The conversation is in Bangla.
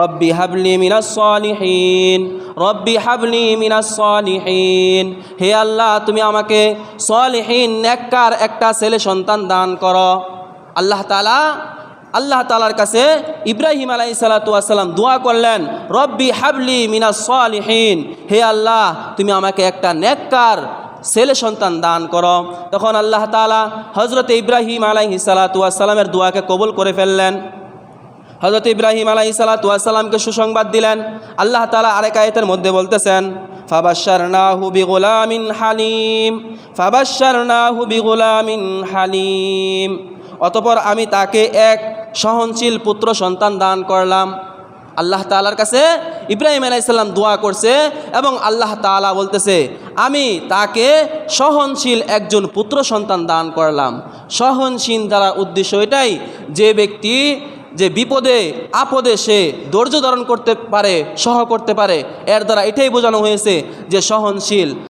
রব্বি হাবলি মিনাস সলিহীন, রব্বি হাবলি মিনাস সলিহীন। হে আল্লাহ, তুমি আমাকে সলিহীন, নেককার একটা ছেলে সন্তান দান করো। আল্লাহ তালা আল্লাহ তালার কাছে ইব্রাহিম আলাই সালাতাম দোয়া করলেন, রব্বি হাবলি মিনাস সলিহীন। হে আল্লাহ, তুমি আমাকে একটা নেককার ছেলে সন্তান দান করো। তখন আল্লাহ তালা হজরত ইব্রাহিম আলাইহি সালাতামের দোয়াকে কবুল করে ফেললেন। হজরত ইব্রাহিম আলাই সালাতামকে সুসংবাদ দিলেন। আল্লাহ তালা আরেক আয়তের মধ্যে বলতেছেন হালিম হালিম। অতপর আমি তাকে এক সহনশীল পুত্র সন্তান দান করলাম। আল্লাহ তালার কাছে ইব্রাহিম আলাইসাল্লাম দোয়া করছে এবং আল্লাহ তালা বলতেছে, আমি তাকে সহনশীল একজন পুত্র সন্তান দান করলাম। সহনশীল দ্বারা উদ্দেশ্য এটাই যে ব্যক্তি যে বিপদে, আপদে সে ধৈর্য ধারণ করতে পারে, সহ করতে পারে। এর দ্বারা এটাই বোঝানো হয়েছে যে সহনশীল